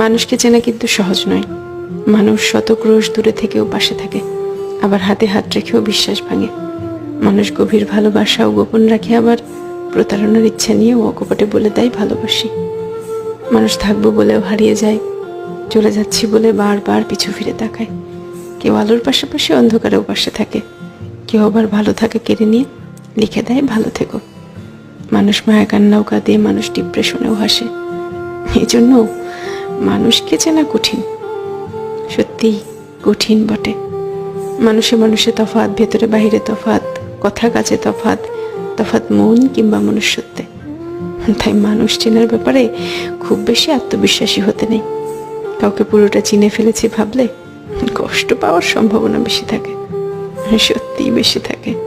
মানুষকে চেনা কিন্তু সহজ নয়। মানুষ শত ক্রোশ দূরে থেকেও পাশে থাকে, আবার হাতে হাত রেখেও বিশ্বাস ভাঙে। মানুষ গভীর ভালোবাসা ও গোপন রাখে, আবার প্রতারণার ইচ্ছা নিয়েও অকপটে বলে দেয় ভালোবাসি। মানুষ থাকব বলেও হারিয়ে যায়, চলে যাচ্ছি বলে বারবার পিছু ফিরে তাকায়। কেউ আলোর পাশাপাশি অন্ধকারেও পাশে থাকে, কেউ আবার ভালো থাকে কেড়ে নিয়ে লিখে দেয়, ভালো থেকো। মানুষ মায়া কান্নাও কাঁদে, মানুষ ডিপ্রেশনেও হাসে। এই জন্য মানুষকে চেনা কঠিন। সত্যিই কঠিন বটে। মানুষে মানুষে তফাত ভেতরে বাহিরে তফাত কথা কাছে তফাত তফাত মন কিংবা মনুষ্যত্বে। তাই মানুষ চেনার ব্যাপারে খুব বেশি আত্মবিশ্বাসী হতে নেই। কাউকে পুরোটা চিনে ফেলেছি ভাবলে কষ্ট পাওয়ার সম্ভাবনা বেশি থাকে। সত্যিই বেশি থাকে।